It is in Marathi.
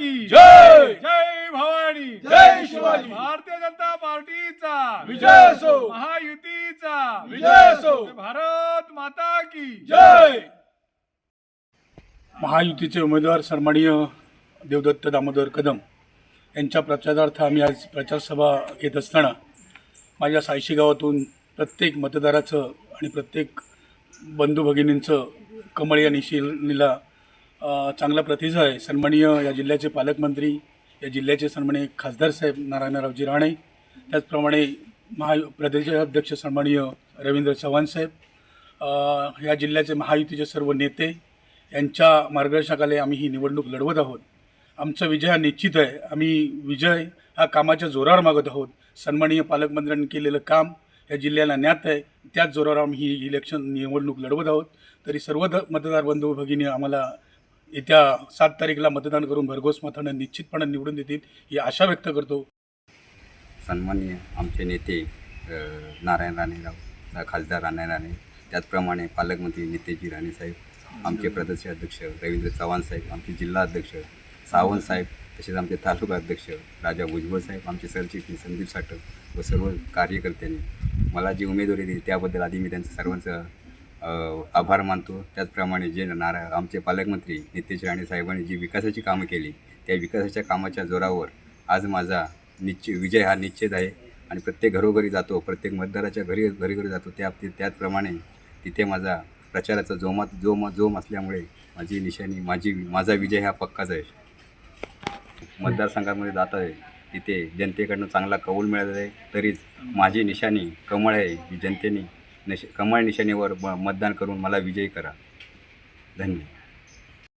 की जय! जय भवानी जय शिवाजी! भारतीय जनता पार्टीचा विजय असो! महायुतीचा विजय असो! भारत माता की जय महायुतीचे उमेदवार सन्माननीय देवदत्त दामोदर कदम यांच्या प्रचारार्थ आम्ही आज प्रचारसभा घेत असताना माझ्या सायशी गावातून प्रत्येक मतदाराचं आणि प्रत्येक बंधू भगिनींचं कमळ या निशिनीला अ, चांगला प्रतिसाद आहे. सन्माननीय या जिल्ह्याचे पालकमंत्री या जिल्ह्याचे सन्माननीय खासदार साहेब नारायणरावजी राणे त्याचप्रमाणे महा प्रदेशाध्यक्ष सन्माननीय रवींद्र चव्हाण साहेब या जिल्ह्याचे महायुतीचे सर्व नेते यांच्या मार्गदर्शनाखाली आम्ही ही निवडणूक लढवत आहोत. आमचा विजय हा निश्चित आहे. आम्ही विजय हा कामाच्या जोरावर मागत आहोत. सन्माननीय पालकमंत्र्यांनी केलेलं काम या जिल्ह्याला ज्ञात आहे. त्याच जोरावर आम्ही ही इलेक्शन निवडणूक लढवत आहोत. तरी सर्व मतदार बंधू भगिनी आम्हाला येत्या सात तारीखला मतदान करून भरघोस मतानं निश्चितपणे निवडून देतील ही आशा व्यक्त करतो. सन्मान्य आमचे नेते नारायण राणेराव अ, खासदार राणे राणे त्याचप्रमाणे पालकमंत्री नितेजी राणेसाहेब आमचे प्रदेशाध्यक्ष रवींद्र चव्हाण साहेब आमचे जिल्हा अध्यक्ष सावंत साहेब तसेच आमचे तालुका अध्यक्ष राजा भुजबळ साहेब आमचे सरचिटणीस संदीप साठक व सर्व कार्यकर्त्यांनी मला जी उमेदवारी दिली त्याबद्दल आधी मी त्यांचं सर्वांचं आभार मानतो. त्याचप्रमाणे जे नारा आमचे पालकमंत्री नितेश राणे साहेबांनी जी विकासाची कामं केली त्या विकासाच्या कामाच्या जोरावर आज माझा निश्चित विजय हा निश्चित आहे. आणि प्रत्येक घरोघरी जातो प्रत्येक मतदाराच्या घरी घरी घरी जातो. त्या त्याचप्रमाणे तिथे माझा प्रचाराचा जोमात जोम जोम असल्यामुळे माझी निशाणी माझी माझा विजय हा पक्काच आहे. मतदारसंघामध्ये जात आहे. तिथे जनतेकडनं चांगला कौल मिळत आहे. तरीच माझी निशाणी कमळ आहे. जनतेने निश कमळ निशाणीवर म मतदान करून मला विजयी करा. धन्यवाद.